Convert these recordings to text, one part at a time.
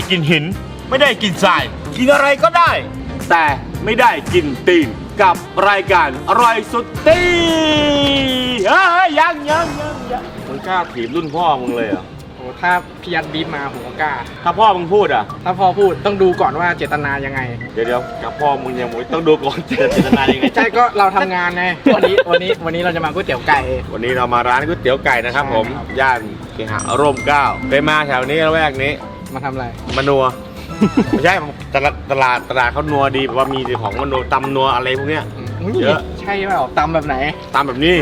ได้กินหิน ไม่ได้กินทราย กินอะไรก็ได้ แต่ไม่ได้กินตีนกับรายการอร่อยสุดตีนเฮ้ยยังยังยังยังมึงกล้าถีบรุ่นพ่อมึงเลยเหรอโอ้ถ้าพี่ยัดบีบมาผมก็กล้า ถ้าพ่อมึงพูดอะ ถ้าพอพูดต้องดูก่อนว่าเจตนายังไง เดี๋ยวเดี๋ยวกับพ่อมึงยังไม่ต้องดูก่อนจะเจตนายังไงใช่ก็เราทำงานไงวันนี้วันนี้วันนี้เราจะมาก๋วยเตี๋ยวไก่ วันนี้เรามาร้านก๋วยเตี๋ยวไก่นะครับผมใช่ครับย่านเคหะร่มเกล้าไปมาแถวนี้ละแวกนี้ มาทำอะไร มานัว ไม่ใช่ตลาดตลาดตลาดเขานัวดีแบบว่ามีของมานัวตำนัวอะไรพวกเนี้ยมเยอะ ใช่เปล่าตำแบบไหนตำแบบนี้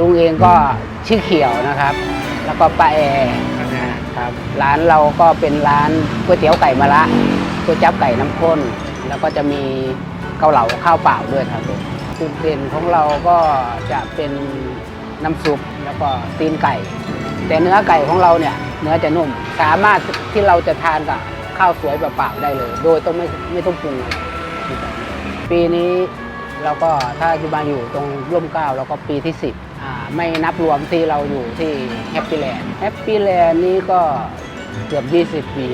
ลุงเองก็ชื่อเขียวนะครับ แล้วก็ป้าแอร์นะครับร้านเราก็เป็นร้านก๋วยเตี๋ยวไก่มะระก๋วยจั๊บไก่น้ำข้น แล้วก็จะมีเกาเหลาข้าวเปล่าด้วยครับผมจุดเด่นของเราก็จะเป็นน้ำซุปแล้วก็ตีนไก่ แต่เนื้อไก่ของเราเนี่ยเนื้อจะนุ่ม สามารถที่เราจะทานกับข้าวสวยเปล่าๆได้เลย โดยต้องไม่ไม่ต้องปรุงปีนี้เราก็ถ้าจะมาอยู่ตรงร่มเก้าเราก็ปีที่10อ่า ไม่นับรวมที่เราอยู่ที่แฮปปี้แลนด์แฮปปี้แลนด์นี่ก็เกือบ 20 ปี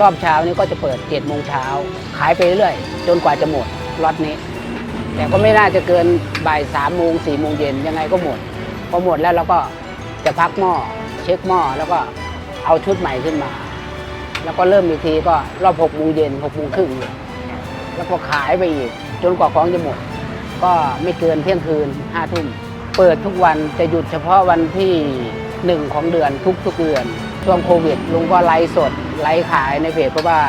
รอบเช้านี่ก็จะเปิด7โมงเช้า ขายไปเรื่อยจนกว่าจะหมดล็อตนี้ แต่ก็ไม่น่าจะเกินบ่าย3โมง4โมงเย็นยังไงก็หมด พอหมดแล้วเราก็จะพักหม้อเช็คหม้อแล้วก็เอาชุดใหม่ขึ้นมา แล้วก็เริ่มอีกทีก็รอบ6โมงเย็น6โมงครึ่งแล้วก็ขายไปอีก จนกว่าของจะหมด ก็ไม่เกินเที่ยงคืนห้าทุ่ม เปิดทุกวันจะหยุดเฉพาะวันที่หนึ่งของเดือนทุกทุกๆเดือน ช่วงโควิดลุงก็ไลฟ์สดไลฟ์ขายในเพจเพราะว่า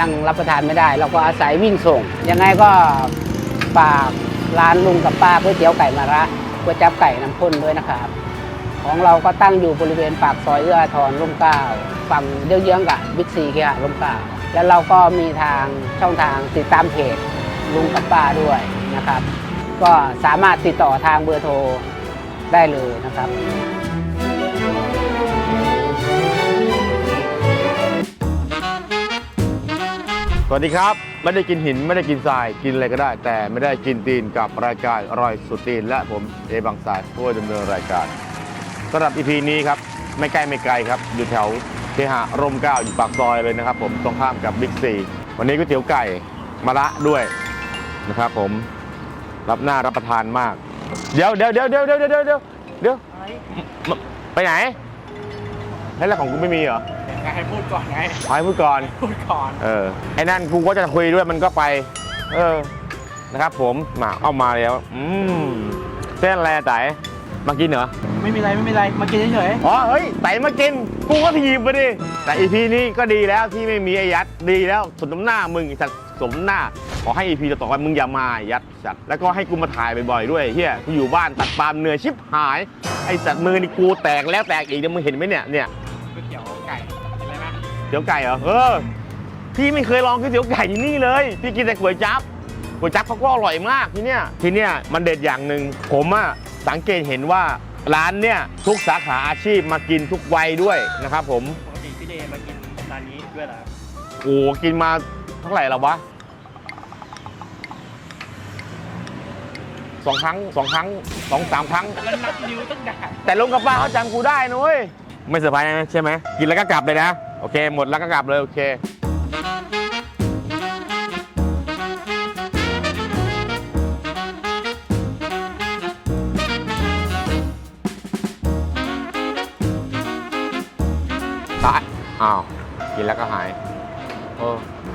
นั่งรับประทานไม่ได้ เราก็อาศัยวิ่งส่ง ยังไงก็ฝากร้านลุงกับป้าก๋วยเตี๋ยวไก่มาระก๋วยจับไก่น้ำข้นด้วยนะครับ ของเราก็ตั้งอยู่บริเวณปากซอยเอื้ออาทรร่มเกล้าฝั่งเยื้องๆกับบิ๊กซีเคหะร่มเกล้าแล้วเราก็มีทางช่องทางติดตามเพจลุงกับป้าด้วยนะครับ ก็สามารถติดต่อทางเบอร์โทรได้เลยนะครับสวัสดีครับ ไม่ได้กินหินไม่ได้กินทรายกินอะไรก็ได้ แต่ไม่ได้กินตีนกับรายการอร่อยสุดตีน และผมเอบางสายผู้ดำเนินรายการสำหรับ EP นี้ครับไม่ใกล้ไม่ไกลครับ อยู่แถวเคหะร่มเกล้าอยู่ปากซอยเลยนะครับ ผมตรงข้ามกับบิ๊กซีวันนี้ก๋วยเตี๋ยวไก่มะระด้วยนะครับผม รับหน้ารับประทานมาก เดี๋ยวเดี๋ยวเดี๋ยวเดี๋ยวเดี๋ยวเดี๋ยวเดี๋ยวเดี๋ยวไปไหนให้แล้วของกูไม่มีเหรอให้พูดก่อนไงขอให้พูดก่อนพูดก่อนเออไอ้นั่นกูก็จะคุยด้วยมันก็ไป เออนะครับผมมาเอามาแล้วอืมเส้นอะไรอะไต่มากินเหรอไม่มีไรไม่มีไรมากินเฉยอ๋อเฮ้ยไต่มากินกูก็ถีบไปดิแต่อีพีนี้ก็ดีแล้วที่ไม่มีไอ้ยัดดีแล้วสมน้ำหน้ามึงไอ้สัตว์ สมหน้า ขอให้อีพีต่อๆไปมึงอย่ามาไอ้ยัดสัตว์แล้วก็ให้กูมาถ่ายบ่อยๆด้วยเฮียกูอยู่บ้านตัดปาล์มเหนื่อยชิบหาย ไอ้สัตว์มือนี่กูแตกแล้วแตกอีกเนี่ยมึงเห็นไหมเนี่ยเนี่ยๆก๋วยเตี๋ยวไก่เห็นไหมนะเตี๋ยวไก่เหรอเออพี่ไม่เคยลองก๋วยเตี๋ยวไก่ที่นี่เลยพี่กินแต่ก๋วยจั๊บก๋วยจั๊บเขาก็อร่อยมากที่เนี่ยที่เนี่ยมันเด็ดอย่างหนึ่งผมอะสังเกตเห็นว่าร้านเนี่ยทุกสาขาอาชีพมากินทุกวัยด้วยนะครับผมปกติพี่เดมากินร้านนี้ด้วยเหรอ โอ้กินมาเท่าไหร่แล้ววะ สองครั้งสองครั้งสองสามครั้ง แล้วนับนิ้วตั้งแต่แต่ลุงกับป้าเขาจำกูได้นุ้ยไม่เซอร์ไพรส์นะใช่ไหมกินแล้วก็กลับเลยนะ โอเค หมดแล้วก็กลับเลย โอเค ตาย อ้าว กินแล้วก็หายโอ้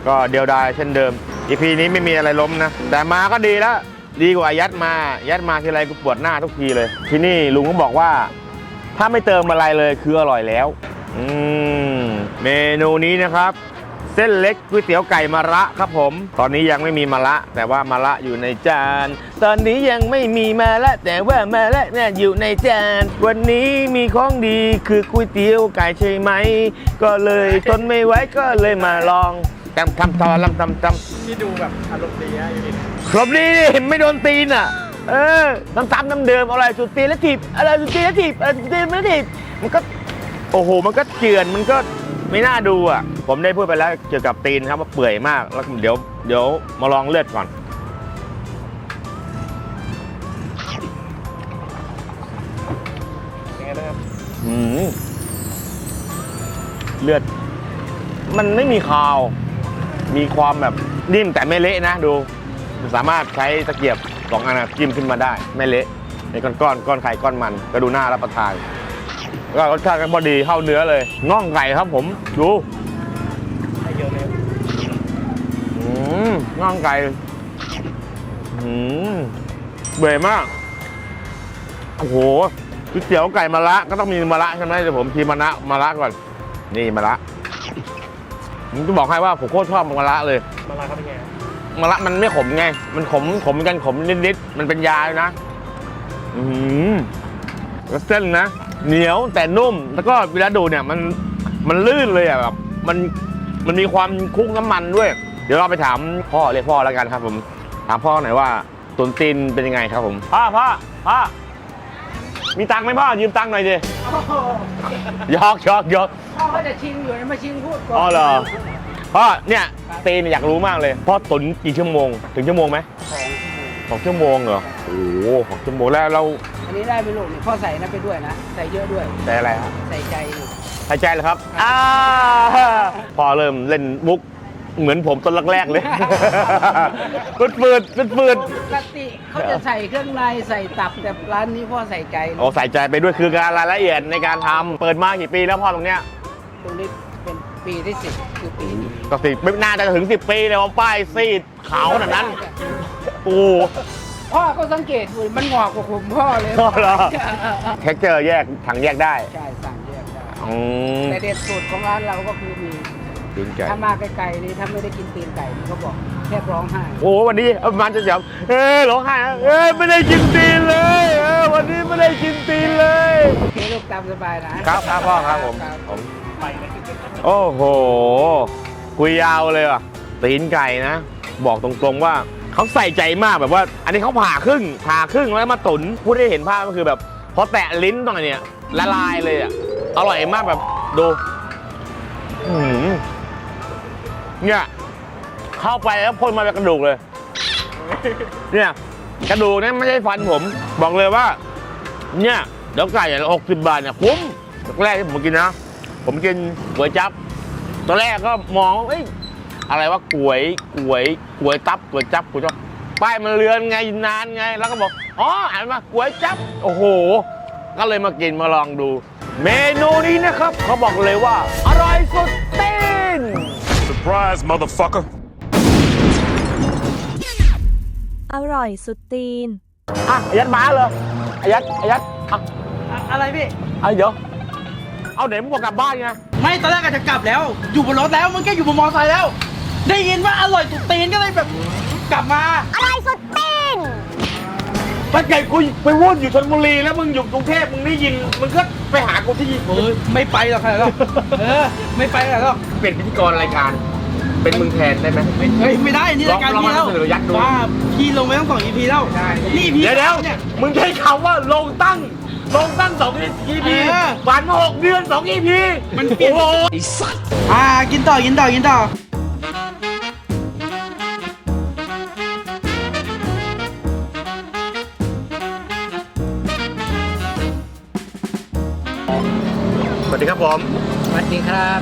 ก็เดียวดายเช่นเดิมอีพีนี้ไม่มีอะไรล้มนะ แต่มาก็ดีแล้ว ดีกว่ายัดมา ยัดมาทีไรกูปวดหน้าทุกทีเลย ที่นี่ลุงก็บอกว่า ถ้าไม่เติมอะไรเลยคืออร่อยแล้ว อืมเมนูนี้นะครับ เส้นเล็กก๋วยเตี๋ยวไก่มะระครับผม ตอนนี้ยังไม่มีมะระ แต่ว่ามะระอยู่ในจาน ตอนนี้ยังไม่มีมะระแต่ว่ามะระเนี่ยอยู่ในจาน วันนี้มีของดีคือก๋วยเตี๋ยวไก่ใช่ไหม ก็เลยทนไม่ไหวก็เลยมาลองทำทำทำทำทำทำที่ดูแบบอารมณ์ดีอะอยู่ดี ครบดีไม่โดนตีนอะ เออน้ำซ้ำน้ำเดิมอะไรสุดตีนแล้วถีบอะไรสุดตีนแล้วถีบอะไรสุดตีนแล้วถีบมันก็โอ้โหมันก็เจือนมันก็ไม่น่าดูอะ ผมได้พูดไปแล้วเกี่ยวกับตีนครับว่าเปื่อยมากแล้วเดี๋ยวเดี๋ยวมาลองเลือดก่อน ยังไงนะครับอืมเลือด มันไม่มีคาว มีความแบบนิ่มแต่ไม่เละนะดู สามารถใช้ตะเกียบสองอันนะจิ้มขึ้นมาได้ ไม่เละในก้อนก้อนก้อนไข่ก้อนมันก็ดูน่ารับประทานก็รสชาติก็พอดีเข้าเนื้อเลยน่องไก่ครับผมดูเยอะเลยน่องไก่เบื่อมากโอ้โหก๋วยเตี๋ยวไก่มะระก็ต้องมีมะระใช่ไหมเดี๋ยวผมทีมะระมะระก่อน นี่มะระผมจะบอกให้ว่าผมโคตรชอบมะระเลยมาลาครับเป็นไง มะระมันไม่ขมไง มันขมขมกันขมนิดๆ มันเป็นยาเลยนะ อืมแล้วเส้นนะ เหนียวแต่นุ่ม แล้วก็เวลาดูเนี่ยมันมันลื่นเลยอะแบบมันมันมีความคลุกน้ำมันด้วย เดี๋ยวเราไปถามพ่อเรียกพ่อแล้วกันครับ ผม ถามพ่อหน่อยว่าตุนตีนเป็นยังไงครับผมพ่อพ่อพ่อมีตังค์ไหมพ่อยืมตังค์หน่อยดิยอกยอกยอกพ่อก็จะชิงอยู่นะมาชิงพูดก่อนอ๋อเหรอ พ่อเนี่ยตีนอยากรู้มากเลยพ่อตุนกี่ชั่วโมง ถึงชั่วโมงไหมสองชั่วโมงสองชั่วโมงเหรอโอ้โหสองชั่วโมงแล้วเราอันนี้ได้ไหมลูกนี่พ่อใส่นะไปด้วยนะ ใส่เยอะด้วยแต่อะไรครับใส่ใจนี่หายใจเหรอครับอ่าพอเริ่มเล่นมุกเหมือนผมตอนแรกๆเลยปืดปืดปืดปืดปกติเขาจะใส่เครื่องในใส่ตับแต่ร้านนี้พ่อใส่ใจโอ้ใส่ใจไปด้วยคือการรายละเอียดในการทำเปิดมากี่ปีแล้วพ่อตรงเนี้ยตรงนี้เป็นปีที่สิบคือปีนี้ก็สิไม่น่าจะถึงสิบปีเลยว่าป้ายซีดขาวขนาดนั้นโอ้พ่อก็สังเกตดูมันงอกกว่าผมพ่อเลยพ่อเหรอ เท็กเจอร์แยกถังแยกได้ใช่สั่งแยกได้อืมแต่เด็ดสุดของร้านเราก็คือมีตีนไก่ถ้ามาไกลๆนี่ถ้าไม่ได้กินตีนไก่นี่เขาบอกแทบร้องไห้โอ้วันนี้มันจะแบบเอ้ยร้องไห้นะเอ้ยไม่ได้กินตีนเลยเออวันนี้ไม่ได้กินตีนเลย โอเคลูกตามสบายนะครับครับพ่อครับผมครับผม ไปนะโอ้โห คุยยาวเลยว่ะ ตีนไก่นะ บอกตรงๆว่าเขาใส่ใจมากแบบว่า อันนี้เขาผ่าครึ่งผ่าครึ่งแล้วมาตุนพูดให้เห็นภาพก็คือแบบพอแตะลิ้นตรงนี้ละลายเลยอะอร่อยมากแบบดูเนี่ยเข้าไปแล้วพ่นมาเป็นกระดูกเลย เนี่ยกระดูกเนี่ยไม่ใช่ฟันผม บอกเลยว่า เนี่ยเดี๋ยวไก่หกสิบบาทเนี่ยคุ้มแรกที่ผมกินนะ ผมกินก๋วยจั๊บตอนแรกก็มองว่าเอ้ยอะไรว่าก๋วยก๋วยก๋วยตับก๋วยจั๊บก๋วยจั๊บป้ายมันเลือนไงนานไง แล้วก็บอกอ๋ออ่านมาก๋วยจั๊บโอ้โห ก็เลยมากินมาลองดู เมนูนี้นะครับ เขาบอกเลยว่า อร่อยสุดตีน Surprise, motherfucker. อร่อยสุดตีน อะอายัดมาเลยอายัดอายัดอะอะไรพี่ เอาเดี๋ยว เอาเดี๋ยวมึงบอกกลับบ้านไงไม่ตอนแรกอาจจะกลับแล้ว อยู่บนรถแล้วมึงแค่อยู่บนมอเตอร์ไซค์แล้ว ได้ยินว่าอร่อยตุดตีนก็เลยแบบกลับมาถ้าเกิดกูไปวุ่นอยู่ชลบุรีแล้วมึงอยู่กรุงเทพมึงได้ยินมึงก็ไปหากูที่เออไม่ไปหรอกใครหรอกเออไม่ไปหรอกเป็นพิธีกรรายการ เป็นมึงแทนได้ไหมเฮ้ยไม่ได้อันนี่รายการลองพี่ลองแล้วมาเสนอยัดดูว่าพี่ลงไปตั้งสอง EP แล้วนี่ EP เดี๋ยวเดี๋ยวเนี่ยมึงใช้คำว่าลงตั้ง ลงตั้งสอง EP เออฝันมาหกเดือนสอง EP มันเปลี่ยนโอ้โหอ่ากินต่อกินต่อกินต่อสวัสดีครับผมสวัสดีครับ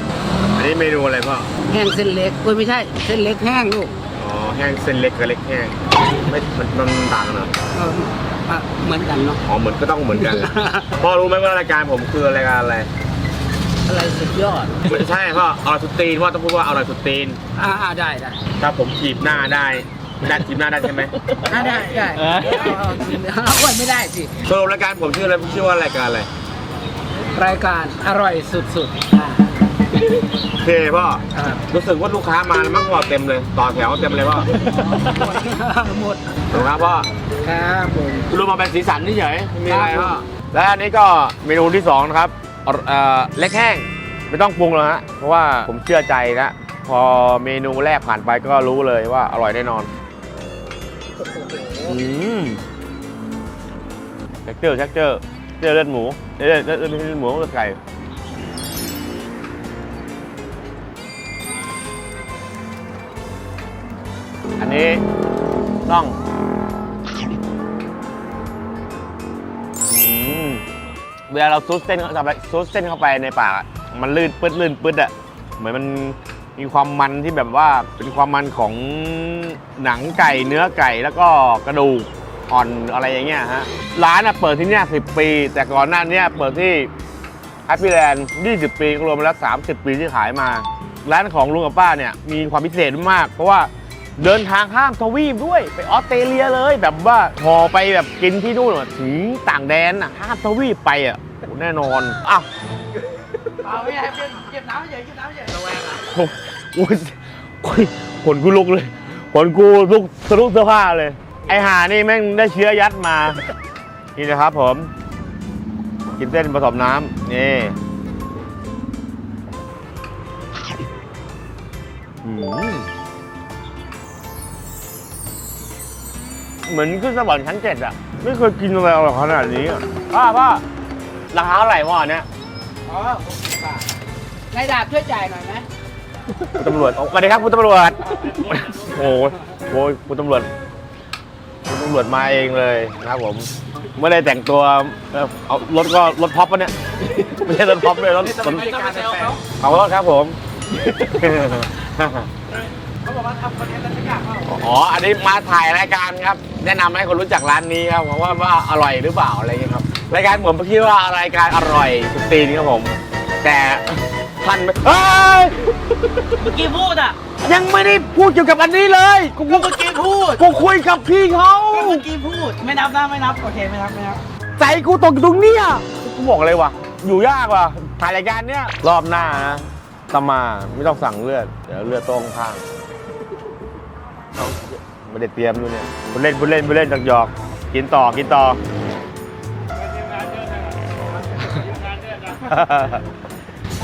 อันนี้เมนูอะไรพ่อ แห้งเส้นเล็กเอ้ยไม่ใช่ เส้นเล็กแห้งลูกอ๋อ แห้งเส้นเล็กกับเล็กแห้ง ไม่ มันมันต่างกันเหรอเออ อะเหมือนกันเนาะ อ๋อเหมือนก็ต้องเหมือนกันพ่อรู้ไหมว่ารายการผมคือรายการอะไรอะไรสุดยอด ไม่ใช่พ่ออร่อยสุดตีนพ่อต้องพูดว่าอร่อยสุดตีนอ่าอ่าได้ได้ถ้าผมจีบหน้าได้ได้จีบหน้าได้ใช่ไหมอ่าได้ได้เออ เอาเอาเอาอ้วนไม่ได้สิ สรุปรายการผมชื่ออะไรชื่อว่ารายการอะไรรายการอร่อยสุดๆอ่าโอเคพ่อครับรู้สึกว่าลูกค้ามาแล้วมั่งพอเต็มเลย ต่อแถวเต็มเลยพ่อหมด ถูกครับพ่อ ครับผมรู้มาเป็นสีสันเฉยๆไม่มีอะไรครับพ่อและอันนี้ก็เมนูที่สองนะครับเอ่อเล็กแห้งไม่ต้องปรุงเลยฮะเพราะว่าผมเชื่อใจนะพอเมนูแรกผ่านไปก็รู้เลยว่าอร่อยแน่นอนอืมแท็กเจอร์แท็กเจอร์เจอเลือดหมูเลือดเลือดเลือดเลือดหมูเลือดไก่อันนี้ต้อง เวลาเราซุดเส้นเข้าไปซุดเส้นเข้าไปในปากอะมันลื่นปื๊ดลื่นปื๊ดอะเหมือนมันมีความมันที่แบบว่าเป็นความมันของหนังไก่เนื้อไก่แล้วก็กระดูกอ่อนอะไรอย่างเงี้ยฮะร้านอะเปิดที่เนี่ย10ปี แต่ก่อนหน้าเนี้เปิดที่แฮปปี้แลนด์20 ปีรวมแล้ว 30 ปีที่ขายมา ร้านของลุงกับป้าเนี่ยมีความพิเศษมาก เพราะว่าเดินทางข้ามทวีปด้วยไปออสเตรเลียเลย แบบว่าพอไปแบบกินที่นู่นอะถึงต่างแดนอะข้ามทวีปไปอะ โอ้แน่นอนอ้าวเอาไม่ใช่เก็บเก็บน้ำเฉยเก็บน้ำเฉยระแวงอะโอ้โอ้ยโอ้ยขนกูลุกเลยขนกูลุกสะลุกเสื้อผ้าเลย ไอหานี่แม่งได้เชื้อยัดมา นี่นะครับผม กินเส้นผสมน้ำนี่อืมเหมือนขึ้นสวรรค์ชั้นเจ็ดอะไม่เคยกินอะไรอร่อยขนาดนี้อะป้าป้า ราคาเท่าไหร่วะเนี่ยอ๋อ60บาทนายดาบช่วยจ่ายหน่อยไหมคุณตำรวจสวัสดีครับคุณตำรวจ โอ้โหโอ้ยคุณตำรวจคุณตำรวจมาเองเลยนะครับผมไม่ได้แต่งตัวเอ่อเอารถก็รถพ็อปปะเนี่ย ไม่ใช่รถพ็อปเลยรถรถไม่ต้องไปแซวเขาเอารถครับผม เขาบอกว่าทำคอนเทนต์อะไรสักอย่างเปล่าอ๋อ อันนี้มาถ่ายรายการครับ แนะนำให้คนรู้จักร้านนี้ครับว่าว่าอร่อยหรือเปล่าอะไรอย่างเงี้ยครับ รายการผมคิดว่ารายการอร่อยสุดตีนครับผม แต่ท่านไม่เฮ้ยเมื่อกี้พูดอะยังไม่ได้พูดเกี่ยวกับอันนี้เลยกูเมื่อกี้พูดกูคุยกับพี่เขาเมื่อกี้พูดไม่นับนะไม่นับโอเคไม่นับไม่นับใจกูตกอยู่ตรงเนี้ยกูบอกเลยว่ะอยู่ยากว่ะถ่ายรายการเนี้ยรอบหน้านะตามมาไม่ต้องสั่งเลือดเดี๋ยวเลือดโต้งข้างเอาไม่ได้เตรียมด้วยเนี่ยพูดเล่นพูดเล่นพูดเล่นจากหยอกๆกินต่อกินต่อ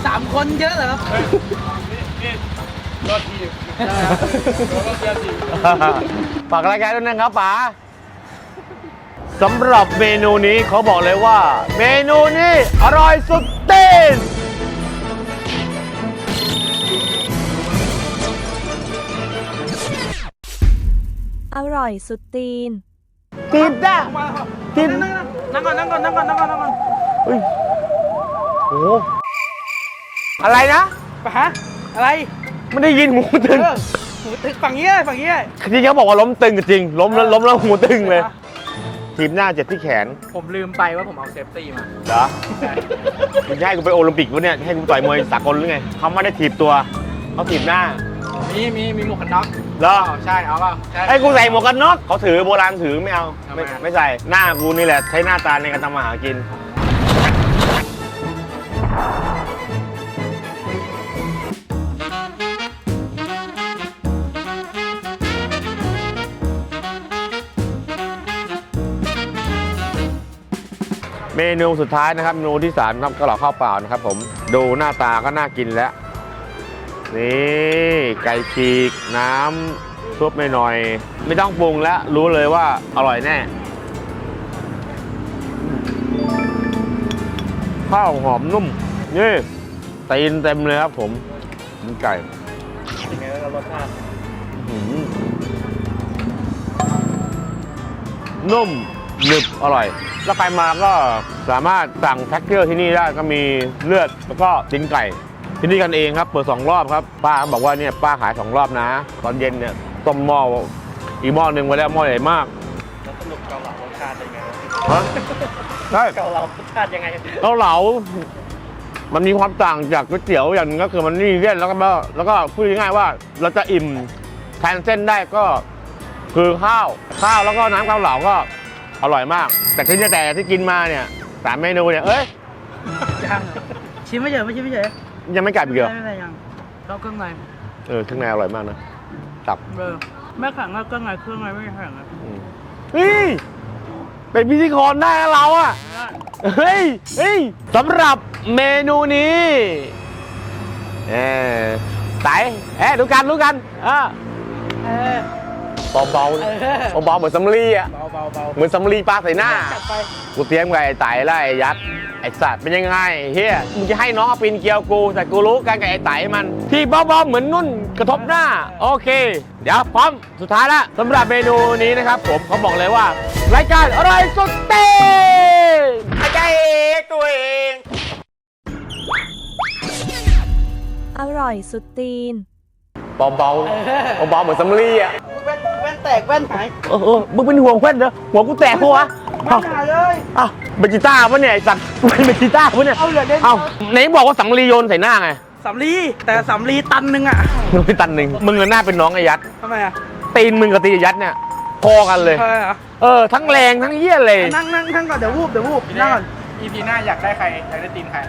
สามคนเยอะเหรอครับฝากรายการด้วยนะครับป๋าสำหรับเมนูนี้เขาบอกเลยว่า เมนูนี้อร่อยสุดเต้นอร่อยสุดตีนติดอะมากินนั่งก่อนนั่งก่อนนั่งก่อนนั่งก่อนนั่งก่อนเฮ้ย โอ้อะไรนะไปฮะอะไรไม่ได้ยินหูตึงเออหูตึกฝั่งนี้เลยฝั่งนี้เลยที่เขาบอกว่าล้มตึงจริง ล้มแล้วล้มแล้วหูตึงเลย ทีมหน้าเจ็บที่แขนผมลืมไปว่าผมเอาเซฟตี้มาเหรอคุณจะให้กูไปโอลิมปิกวะเนี่ยให้กูต่อยมวยสากลหรือไงเขาไม่ได้ถีบตัวเขาถีบหน้ามีมีมีหมวกกันน็อกเหรอใช่เอาเปล่าใช่ให้กูใส่หมวกกันน็อกเขาถือโบราณถือไม่เอาทำไมไม่อะไม่ใส่หน้ากูนี่แหละใช้หน้าตาในการทำมาหากิน มนูสุดท้ายนะครับเมนูที่สามนะครับก็เหล่าข้าวเปล่านะครับผมดูหน้าตาก็น่ากินแล้วนี่ไก่ฉีกน้ำซุปหน่อยๆไม่ต้องปรุงแล้วรู้เลยว่าอร่อยแน่ ข้าวหอมนุ่ม นี่ตีนเต็มเลยครับผมมันไก่ยังไงแล้วรสชาติอื้อหือนุ่ม หนึบอร่อย แล้วใครมาก็สามารถสั่งแพ็คเกอร์ที่นี่ได้ก็มีเลือดแล้วก็ตีนไก่ ที่นี่กันเองครับ เปิดสองรอบครับ ป้าบอกว่าเนี่ยป้าขายสองรอบนะ ตอนเย็นเนี่ยต้มหม้ออีกหม้อหนึ่งไว้แล้วหม้อใหญ่มากแล้วสรุปเกาเหลารสชาติเป็นไงฮะใช่เกาเหลารสชาติยังไงเกาเหลา มันมีความต่างจากก๋วยเตี๋ยวอย่างหนึงก็คือมันนี่เส้นแล้วก็แล้วก็พูดง่ายๆว่า เราจะอิ่มแทนเส้นได้ก็คือข้าวข้าวแล้วก็น้ำเกาเหลาก็ อร่อยมาก แต่ที่แต่ที่กินมาเนี่ยสามเมนูเนี่ยเอ้ยยังชิมไม่เฉยไม่ชิมไม่เฉยยังไม่กลับอีกเหรอไม่เป็นไรยังเราเครื่องในเออข้างในอร่อยมากนะตับเบอร์ไม่แข็งก็เครื่องในเครื่องในไม่แข็งอะอืมนี่เป็นพิธีกรได้แล้วเราอะเฮ้ยเฮ้ยสำหรับเมนูนี้เออไตเอ๊ะดูกันดูกันเออเออ เบาเบาเออเบาๆเหมือนสำลีอะเบาเบาเบาเหมือนสำลีปลาใส่หน้า จัดไปกูเตรียมกับไอ้ไตแล้วไอ้ยัด ไอ้สัตว์เป็นยังไงเฮียมึงจะให้น้องเอาปีนเกลียวกู แต่กูรู้กันกับไอ้ไตมัน ที่เบาๆเหมือนนุ่นกระทบหน้า โอเค เดี๋ยวพร้อมสุดท้ายแล้วสำหรับเมนูนี้นะครับผมเขาบอกเลยว่ารายการอร่อยสุดเต้นอาจารย์เอกตัวเอง อร่อยสุดตีน เบาๆเบาๆเหมือนสำลีอะแว่นแว่น แตกแว่นหายเออเออมึงเป็นห่วงเพื่อนเหรอหัวกูแตกปะวะไม่เอ้าหายเลย เอ้าเป็นกีตาร์ปะเนี่ยไอ้สัตว์เป็นกีตาร์ปะเนี่ยเอาเหลือเด่นเอ้าไหนบอกว่าสังลีโยนใส่หน้าไงสำลีแต่สำลีตันหนึงอะมึงไปตันหนึ่งมึงกับหน้าเป็นน้องไอ้ยัดทำไมอะตีนมึงกับตีนไอ้ยัดเนี่ยพอกันเลยเออเหรอเออทั้งแรงทั้งเหี้ยเลยนั่งนั่งนั่งก่อนเดี๋ยววูบเดี๋ยววูบนั่งก่อน EP หน้าอยากได้ใครอยากได้ทีมใคร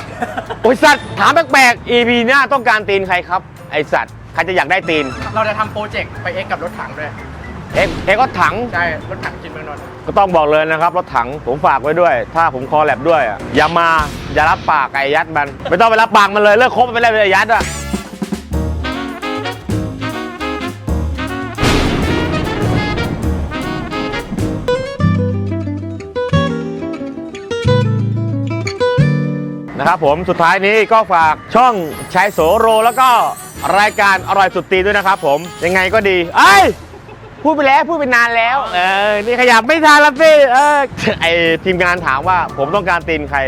โอ้ยสัตว์ถามแปลกๆ EP หน้าต้องการตีนใครครับ ไอสัตว์ใครจะอยากได้ตีน เราจะทำโปรเจกต์ไปเอ็กกับรถถังด้วย เอ็กเอ็กก็ถัง ใช่รถถังจินเมืองนนท์ก็ต้องบอกเลยนะครับ รถถังผมฝากไว้ด้วย ถ้าผมคอแลบด้วยอะอย่ามาอย่ารับปากไอ้ยัดมัน ไม่ต้องไปรับปากมันเลย เลิกคบมันไปเลยไอ้ยัดอะนะครับผมสุดท้ายนี้ก็ฝากช่องชายโสโร แล้วก็รายการอร่อยสุดตีนด้วยนะครับผมยังไงก็ดีเอ้ย พูดไปแล้วพูดไปนานแล้ว เออ นี่ขยับไม่ทันแล้วพี่เออไอทีมงานถามว่าผมต้องการตีนใคร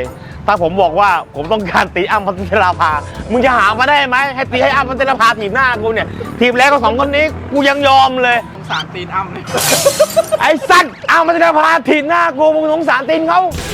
ถ้าผมบอกว่าผมต้องการตีอ้ำพัชราภา มึงจะหามาได้ไหมให้ตีให้อ้ำพัชราภาทีมหน้ากูเนี่ยทีมแรกก็สองคนนี้กูยังยอมเลยสงสารตีนอ้ำเลยไอ้สัตว์อ้ำพัชราภาทีมหน้ากูมึงสงสารตีนเขาใ